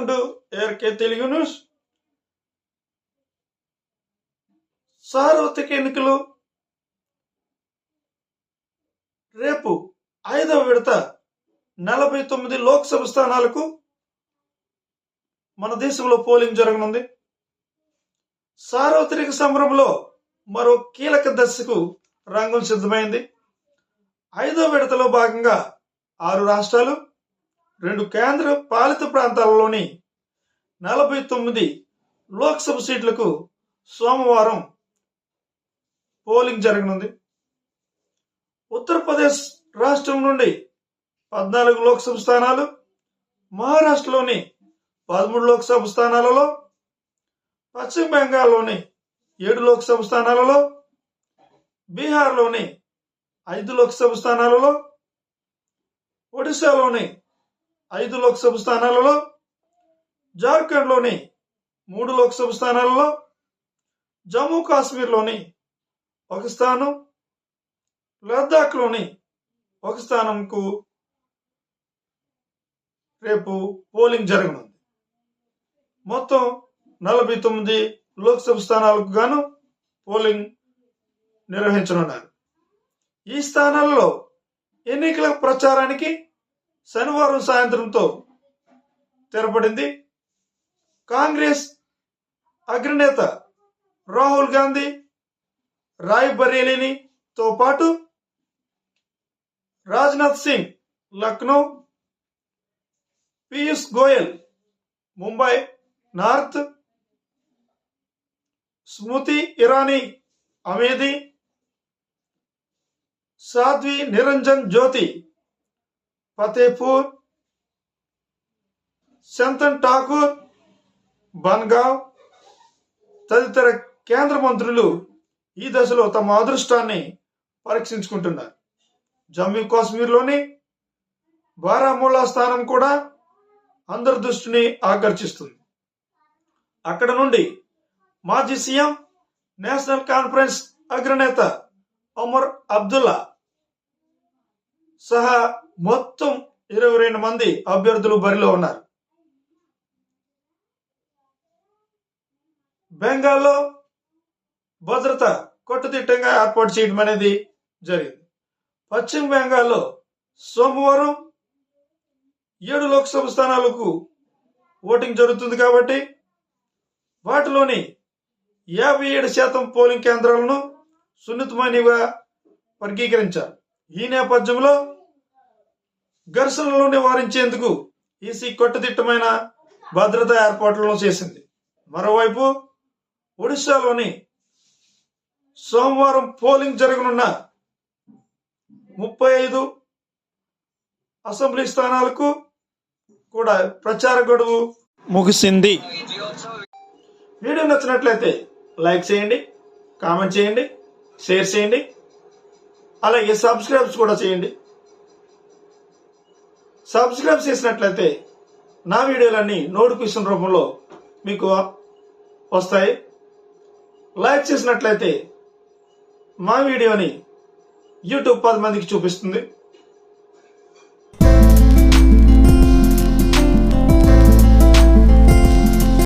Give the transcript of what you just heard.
RK Telugu news సార్వత్రిక ఎన్నికలు. రేపు ఐదవ విడత నలభై తొమ్మిది లోక్సభ స్థానాలకు మన దేశంలో పోలింగ్ జరగనుంది. సార్వత్రిక సంబరంలో మరో కీలక దశకు రంగం సిద్ధమైంది. ఐదో విడతలో భాగంగా ఆరు రాష్ట్రాలు రెండు కేంద్ర పాలిత ప్రాంతాలలోని నలభై తొమ్మిది లోక్సభ సీట్లకు సోమవారం పోలింగ్ జరగనుంది. ఉత్తరప్రదేశ్ రాష్ట్రం నుండి పద్నాలుగు లోక్సభ స్థానాలు మహారాష్ట్రలోని పదమూడు లోక్సభ స్థానాలలో పశ్చిమ బెంగాల్లోని ఏడు లోక్సభ స్థానాలలో బీహార్లోని ఐదు లోక్సభ స్థానాలలో ఒడిశాలోని ఐదు లోక్సభ స్థానాలలో జార్ఖండ్లోని మూడు లోక్సభ స్థానాలలో జమ్మూ కాశ్మీర్లోని ఒక స్థానం లద్దాఖ్లోని ఒక స్థానంకు రేపు పోలింగ్ జరగనుంది. మొత్తం నలభై తొమ్మిది లోక్సభ స్థానాలకు గాను పోలింగ్ నిర్వహించనున్నారు. ఈ స్థానాల్లో ఎన్నికల ప్రచారానికి శనివారం సాయంత్రంతో తెరపడింది. కాంగ్రెస్ అగ్రనేత రాహుల్ గాంధీ రాయ్ బరేలీనితో పాటు రాజ్నాథ్ సింగ్ లక్నో పీయూష్ గోయల్ ముంబై నార్త్ స్మృతి ఇరానీ అమేధి సాధ్వి నిరంజన్ జ్యోతి ఫతేపూర్ శంతన్ ఠాకూర్ బన్గావ్ తదితర కేంద్ర మంత్రులు ఈ దశలో తమ అదృష్టాన్ని పరీక్షించుకుంటున్నారు. జమ్మూ కాశ్మీర్లోని బారాముల్లా స్థానం కూడా అందరి దృష్టిని ఆకర్షిస్తుంది. అక్కడ నుండి మాజీ సీఎం నేషనల్ కాన్ఫరెన్స్ అగ్రనేత ఒమర్ అబ్దుల్లా సహా మొత్తం ఇరవై రెండు మంది అభ్యర్థులు బరిలో ఉన్నారు. బెంగాల్లో భద్రత కొట్టుదిట్టంగా ఏర్పాటు చేయడం అనేది జరిగింది. పశ్చిమ బెంగాల్లో సోమవారం ఏడు లోక్సభ స్థానాలకు ఓటింగ్ జరుగుతుంది కాబట్టి వాటిలోని యాభై ఏడు శాతం పోలింగ్ కేంద్రాలను సున్నితమైనవిగా వర్గీకరించారు. ఈ నేపథ్యంలో ఘర్షణలు నివారించేందుకు ఈసీ కొట్టుదిట్టమైన భద్రతా ఏర్పాట్లను చేసింది. మరోవైపు ఒడిశాలోని సోమవారం పోలింగ్ జరగనున్న ముప్పై ఐదు అసెంబ్లీ స్థానాలకు కూడా ప్రచార గడువు ముగిసింది. వీడియో నచ్చినట్లయితే లైక్ చేయండి కామెంట్ చేయండి షేర్ చేయండి. అలాగే సబ్స్క్రైబ్స్ కూడా చేయండి. సబ్స్క్రైబ్ చేసినట్లయితే నా వీడియోలన్నీ నోటిఫికేషన్ రూపంలో మీకు వస్తాయి. లైక్ చేసినట్లయితే మా వీడియోని యూట్యూబ్ పది మందికి చూపిస్తుంది.